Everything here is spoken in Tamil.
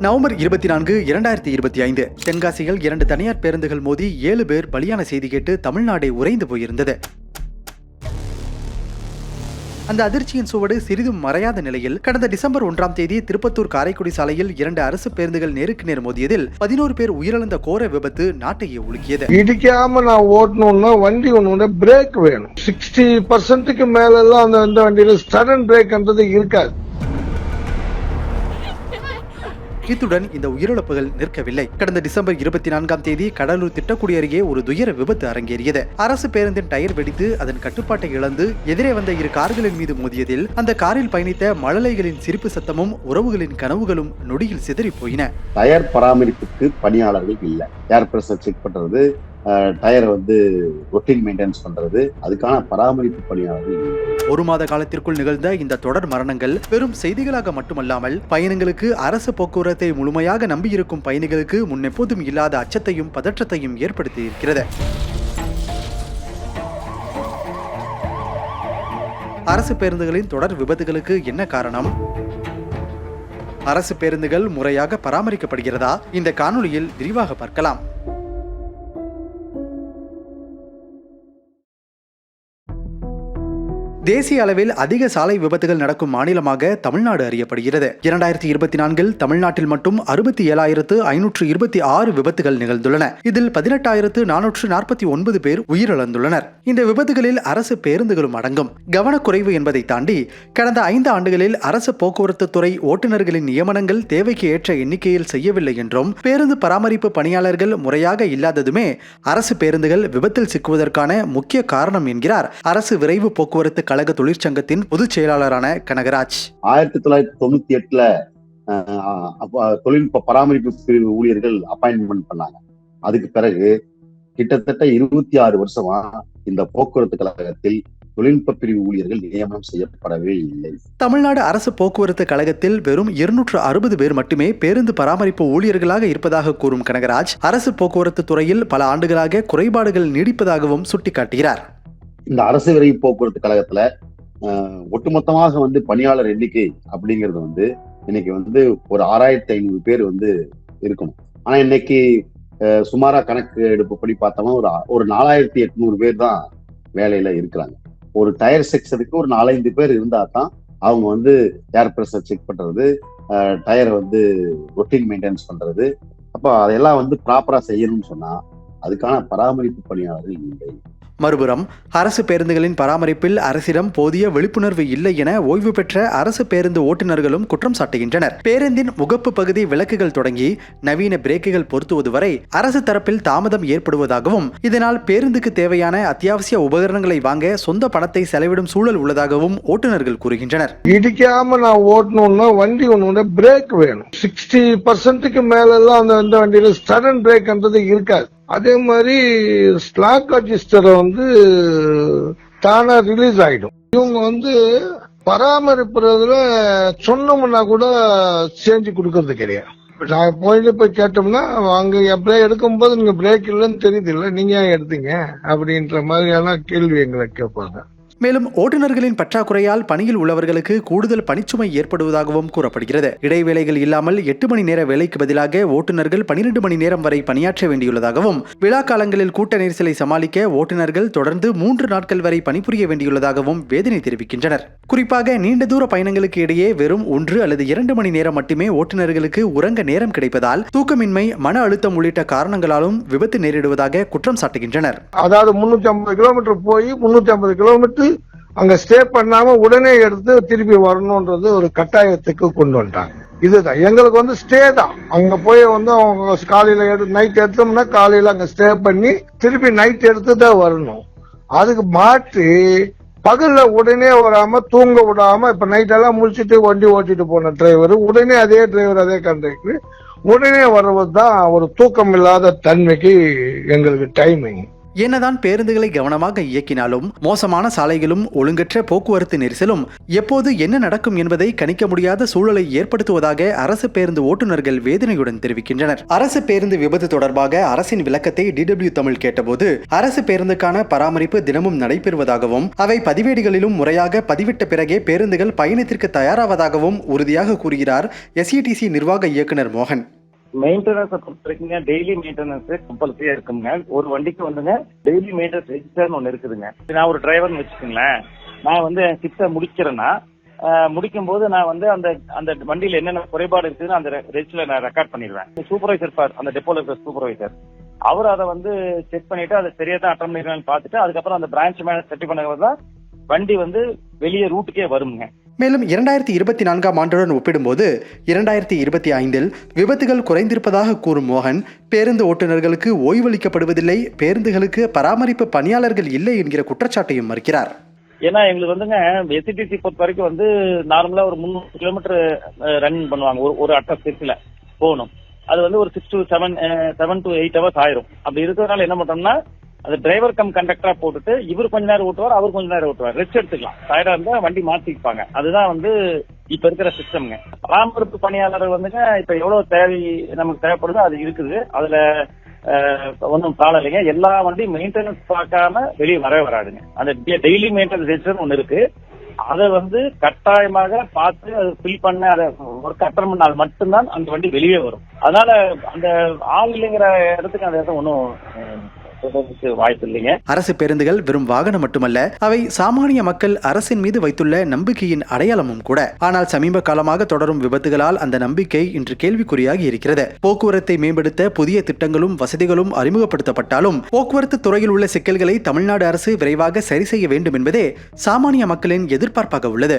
நவம்பர் இருபத்தி நான்கு இரண்டாயிரத்தி இருபத்தி ஐந்து. தென்காசியில் இரண்டு தனியார் பேருந்துகள் மோதி ஏழு பேர் பலியான செய்தி கேட்டு தமிழ்நாடே உறைந்து போயிருந்தது. அந்த அதிர்ச்சியின் சுவடு சிறிதும் மறையாத நிலையில் கடந்த டிசம்பர் ஒன்றாம் தேதி திருப்பத்தூர் காரைக்குடி சாலையில் இரண்டு அரசு பேருந்துகள் நேருக்கு நேர் மோதியதில் பதினோரு பேர் உயிரிழந்த கோர விபத்து நாட்டையே உலுக்கியது. இடிக்காம நான் ஓட்டணும்னா வண்டி ஒண்ணு பிரேக் வேணும். சிக்ஸ்டி பர்சன்ட்டுக்கு மேல எல்லாம் அந்த அந்த வண்டியில சடன் பிரேக்ன்றது இருக்காது. இத்துடன் இந்த உயிரிழப்புகள் நிற்கவில்லை. கடந்த டிசம்பர் இருபத்தி நான்காம் தேதி கடலூர் திட்டக்குடி அருகே ஒரு துயர விபத்து அரங்கேறியது. அரசு பேருந்தின் டயர் வெடித்து அதன் கட்டுப்பாட்டை இழந்து எதிரே வந்த இரு கார்களின் மீது மோதியதில் அந்த காரில் பயணித்த மழலைகளின் சிரிப்பு சத்தமும் உறவுகளின் கனவுகளும் நொடியில் சிதறி போயின. டயர் பராமரிப்புக்கு பணியாளர்கள் இல்லை. ஏர் பிரஷர் செக் பண்றது டயரை வந்து ரொட்டீன் மெயின்டெனன்ஸ் பண்றது அதுக்கான பராமரிப்பு பணியாளர்கள் ஒரு மாத காலத்திற்குள் நிகழ்ந்த இந்த தொடர் மரணங்கள் வெறும் செய்திகளாக மட்டுமல்லாமல் பயணங்களுக்கு அரசு போக்குவரத்தை முழுமையாக நம்பியிருக்கும் பயணிகளுக்கு முன்னெப்போதும் இல்லாத அச்சத்தையும் பதற்றத்தையும் ஏற்படுத்தி இருக்கிறது. அரசு பேருந்துகளின் தொடர் விபத்துகளுக்கு என்ன காரணம்? அரசு பேருந்துகள் முறையாக பராமரிக்கப்படுகிறதா? இந்த காணொலியில் விரிவாக பார்க்கலாம். தேசிய அளவில் அதிக சாலை விபத்துகள் நடக்கும் மாநிலமாக தமிழ்நாடு அறியப்படுகிறது. இரண்டாயிரத்தி இருபத்தி நான்கில் தமிழ்நாட்டில் மட்டும் அறுபத்தி ஏழாயிரத்து ஐநூற்று இருபத்தி ஆறு விபத்துகள் நிகழ்ந்துள்ளன. இதில் பதினெட்டாயிரத்து நானூற்று நாற்பத்தி ஒன்பது பேர் உயிரிழந்துள்ளனர். இந்த விபத்துகளில் அரசு பேருந்துகளும் அடங்கும். கவனக்குறைவு என்பதை தாண்டி கடந்த ஐந்து ஆண்டுகளில் அரசு போக்குவரத்து துறை ஓட்டுநர்களின் நியமனங்கள் தேவைக்கு ஏற்ற எண்ணிக்கையில் செய்யவில்லை என்றும் பேருந்து பராமரிப்பு பணியாளர்கள் முறையாக இல்லாததுமே அரசு பேருந்துகள் விபத்தில் சிக்குவதற்கான முக்கிய காரணம் என்கிறார் அரசு விரைவு போக்குவரத்து கழக தொழிற்சங்கத்தின் பொதுச் செயலாளரான கனகராஜ். ஆயிரத்தி தொள்ளாயிரத்தி தொண்ணூத்தி எட்டுல தொழில்நுட்ப பராமரிப்பு பிரிவு ஊழியர்கள் அப்பாயின்மெண்ட் பண்ணாங்க. அதுக்கு பிறகு கிட்டத்தட்ட இருபத்தி ஆறு வருஷமா இந்த போக்குவரத்து கழகத்தில் தொழில்நுட்ப பிரிவு ஊழியர்கள் நியமனம் செய்யப்படவே இல்லை. தமிழ்நாடு அரசு போக்குவரத்து கழகத்தில் வெறும் இருநூற்று அறுபது பேர் மட்டுமே பேருந்து பராமரிப்பு ஊழியர்களாக இருப்பதாக கூறும் கனகராஜ் அரசு போக்குவரத்து துறையில் பல ஆண்டுகளாக குறைபாடுகள் நீடிப்பதாகவும் சுட்டிக்காட்டுகிறார். இந்த அரசு விரைவு போக்குவரத்து கழகத்துல ஒட்டுமொத்தமாக வந்து பணியாளர் எண்ணிக்கை அப்படிங்கிறது வந்து இன்னைக்கு வந்து ஒரு ஆறாயிரத்தி ஐநூறு பேர் வந்து இருக்கணும். ஆனா இன்னைக்கு சுமாரா கணக்கு எடுப்புப்படி பார்த்தோம்னா ஒரு ஒரு நாலாயிரத்தி எட்நூறு பேர் தான் வேலையில இருக்கிறாங்க. ஒரு டயர் செக்ஷனுக்கு ஒரு நாலஞ்சு பேர் இருந்தா தான் அவங்க வந்து ஏர் பிரஷர் செக் பண்றது டயரை வந்து ரொட்டீன் மெயின்டெனன்ஸ் பண்றது. அப்போ அதெல்லாம் வந்து ப்ராப்பரா செய்யணும்னு சொன்னா அதுக்கான பராமரிப்பு பணியாளர்கள் இல்லை. மறுபுறம் அரசு பேருந்துகளின் பராமரிப்பில் அரசிடம் போதிய விழிப்புணர்வு இல்லை என ஓய்வு பெற்ற அரசு பேருந்து ஓட்டுநர்களும் குற்றம் சாட்டுகின்றனர். பேருந்தின் முகப்பு பகுதி விளக்குகள் தொடங்கி நவீன பிரேக்குகள் பொருத்துவது வரை அரசு தரப்பில் தாமதம் ஏற்படுவதாகவும் இதனால் பேருந்துக்கு தேவையான அத்தியாவசிய உபகரணங்களை வாங்க சொந்த பணத்தை செலவிடும் சூழல் உள்ளதாகவும் ஓட்டுநர்கள் கூறுகின்றனர். இடிக்காம நான் ஓட்டணும்னா வண்டி ஒன்று பிரேக் வேணும். சிக்ஸ்டி பர்சன்ட்டுக்கு மேல எல்லாம் அந்த அந்த வண்டியில சடன் பிரேக்ன்றது இருக்காது. அதே மாதிரி ஸ்லாக் அட்ஜஸ்டரை வந்து தானா ரிலீஸ் ஆயிடும். இவங்க வந்து பராமரிப்புறதுல சொன்னோம்னா கூட செஞ்சு கொடுக்கறது கிடையாது. நான் போயிட்டு போய் கேட்டோம்னா அங்க பிரேக் எடுக்கும்போது நீங்க பிரேக் இல்லைன்னு தெரியுது இல்ல நீங்க ஏன் எடுத்தீங்க? அப்படின்ற மாதிரியான கேள்வி எங்களை கேட்பாங்க. மேலும் ஓட்டுநர்களின் பற்றாக்குறையால் பணியில் உள்ளவர்களுக்கு கூடுதல் பணிச்சுமை ஏற்படுவதாகவும் கூறப்படுகிறது. இடைவேளைகள் இல்லாமல் எட்டு மணி நேர வேலைக்கு பதிலாக ஓட்டுநர்கள் பனிரெண்டு மணி நேரம் வரை பணியாற்ற வேண்டியுள்ளதாகவும் விழா காலங்களில் கூட்ட நெரிசலை சமாளிக்க ஓட்டுநர்கள் தொடர்ந்து மூன்று நாட்கள் வரை பணிபுரிய வேண்டியுள்ளதாகவும் வேதனை தெரிவிக்கின்றனர். குறிப்பாக நீண்ட தூர பயணங்களுக்கு இடையே வெறும் ஒன்று அல்லது இரண்டு மணி நேரம் மட்டுமே ஓட்டுநர்களுக்கு உறங்க நேரம் கிடைப்பதால் தூக்கமின்மை மன அழுத்தம் உள்ளிட்ட காரணங்களாலும் விபத்து நேரிடுவதாக குற்றம் சாட்டுகின்றனர். அதாவது முன்னூத்தி ஐம்பது கிலோமீட்டர் போய் முன்னூத்தி ஐம்பது கிலோமீட்டர் அங்க ஸ்டே பண்ணாம உடனே எடுத்து திருப்பி வரணும்ன்றது ஒரு கட்டாயத்துக்கு கொண்டு வந்துட்டாங்க. இதுதான். எங்களுக்கு வந்து ஸ்டே தான். அங்க போய் வந்து அவங்க காலையில எடுத்து நைட் எடுத்தோம்னா காலையில அங்க ஸ்டே பண்ணி திருப்பி நைட் எடுத்து தான் வரணும். அதுக்கு மாற்றி பகல்ல உடனே வராம தூங்க விடாம இப்ப நைட் எல்லாம் முடிச்சிட்டு வண்டி ஓட்டிட்டு போன டிரைவர் உடனே அதே டிரைவர் அதே கண்டக்டர் உடனே வர்றது தான் ஒரு தூக்கம் இல்லாத தன்மைக்கு எங்களுக்கு டைமிங் என்னதான் பேருந்துகளை கவனமாக இயக்கினாலும் மோசமான சாலைகளும் ஒழுங்கற்ற போக்குவரத்து நெரிசலும் எப்போது என்ன நடக்கும் என்பதை கணிக்க முடியாத சூழலை ஏற்படுத்துவதாக அரசு பேருந்து ஓட்டுநர்கள் வேதனையுடன் தெரிவிக்கின்றனர். அரசு பேருந்து விபத்து தொடர்பாக அரசின் விளக்கத்தை டிடபிள்யூ தமிழ் கேட்டபோது அரசு பேருந்துக்கான பராமரிப்பு தினமும் நடைபெறுவதாகவும் அவை பதிவேடுகளிலும் முறையாக பதிவிட்ட பிறகே பேருந்துகள் பயணத்திற்கு தயாராவதாகவும் உறுதியாக கூறுகிறார் எஸ்இடிசி நிர்வாக இயக்குனர் மோகன். மெயின்டெனன்ஸை பொறுத்த வரைக்குங்க டெய்லி மெயின்டெனன்ஸ் கம்பல்சரியா இருக்குங்க ஒரு வண்டிக்கு வந்துங்க டெய்லி மெயின்டெனன்ஸ் ரெஜிஸ்டர்னு ஒன்று இருக்குதுங்க. நான் ஒரு டிரைவர்னு வச்சுக்கோங்களேன். நான் வந்து என் ஷிஃப்ட்டை முடிக்கிறேன்னா முடிக்கும் போது நான் வந்து அந்த அந்த வண்டியில என்னென்ன குறைபாடு இருக்குதுன்னு அந்த ரெஜிஸ்டர்ல நான் ரெக்கார்ட் பண்ணிடுவேன். சூப்பர்வைசர் பார் அந்த டெப்போல இருக்கிற சூப்பர்வைசர் அவர் அதை வந்து செக் பண்ணிட்டு அதை சரியா தான் அட்டன் பண்ணிருக்கான்னு பார்த்துட்டு அதுக்கப்புறம் அந்த பிரான்ச் மேனேஜ் செட்டி பண்ணது தான் வண்டி வந்து வெளியே ரூட்டுக்கே வருங்க மேலும் இரண்டாயிரத்தி இருபத்தி நான்காம் ஆண்டுடன் ஒப்பிடும்போது இரண்டாயிரத்தி இருபத்தி ஐந்தில் விபத்துகள் குறைந்திருப்பதாக கூறும் மோகன் பேருந்து ஓட்டுநர்களுக்கு ஓய்வளிக்கப்படுவதில்லை பேருந்துகளுக்கு பராமரிப்பு பணியாளர்கள் இல்லை என்கிற குற்றச்சாட்டையும் மறுக்கிறார். ஏன்னா எங்களுக்கு வந்துங்க எஸ்டிடிசி பொறுத்த வரைக்கும் வந்து நார்மலா ஒரு முந்நூறு கிலோமீட்டர் ரன் பண்ணுவாங்க. ஒரு ஒரு அட்ரஸ் இருக்குல்ல போகணும். அது வந்து ஒரு six to seven seven to eight hours ஆயிரும். அப்படி இருக்கிறதுனால என்ன பண்றோம்னா அந்த டிரைவர் கம் கண்டக்டரா போட்டுட்டு இவர் கொஞ்ச நேரம் ஓட்டுவார் அவர் கொஞ்ச நேரம் ஓட்டுவார். ரெஸ்ட் எடுத்துக்கலாம். டயர்டா இருந்தா வண்டி மாத்திப்பாங்க. அதுதான் வந்து இப்ப இருக்கிற சிஸ்டம்ங்க பராமரிப்பு பணியாளர் வந்துங்க இப்ப எவ்வளவு தேவை நமக்கு தேவைப்படுதோ அது இருக்குது. அதுல ஒன்றும் ப்ராப்ளம் இல்லைங்க. எல்லா வண்டியும் மெயின்டெனன்ஸ் பார்க்காம வெளியே வரவே வராதுங்க. அந்த டெய்லி மெயின்டெனன்ஸ் ரெஜிஸ்டர் ஒன்று இருக்கு. அதை வந்து கட்டாயமாக பார்த்து அதை ஃபில் பண்ண அதை ஒர்க் அட்டன் பண்ணால் மட்டும்தான் அந்த வண்டி வெளியே வரும். அதனால அந்த ஆள் இல்லைங்கிற இடத்துக்கு அந்த இடத்த ஒன்றும் சொல்றதுக்கு வாய்ப்பு இல்லைங்க. அரசு பேருந்துகள் வெறும் வாகனம் மட்டுமல்ல அவை சாமானிய மக்கள் அரசின் மீது வைத்துள்ள நம்பிக்கையின் அடையாளமும் கூட. ஆனால் சமீப காலமாக தொடரும் விபத்துகளால் அந்த நம்பிக்கை இன்று கேள்விக்குறியாகி இருக்கிறது. போக்குவரத்தை மேம்படுத்த புதிய திட்டங்களும் வசதிகளும் அறிமுகப்படுத்தப்பட்டாலும் போக்குவரத்து துறையில் உள்ள சிக்கல்களை தமிழ்நாடு அரசு விரைவாக சரி செய்ய வேண்டும் என்பதே சாமானிய மக்களின் எதிர்பார்ப்பாக உள்ளது.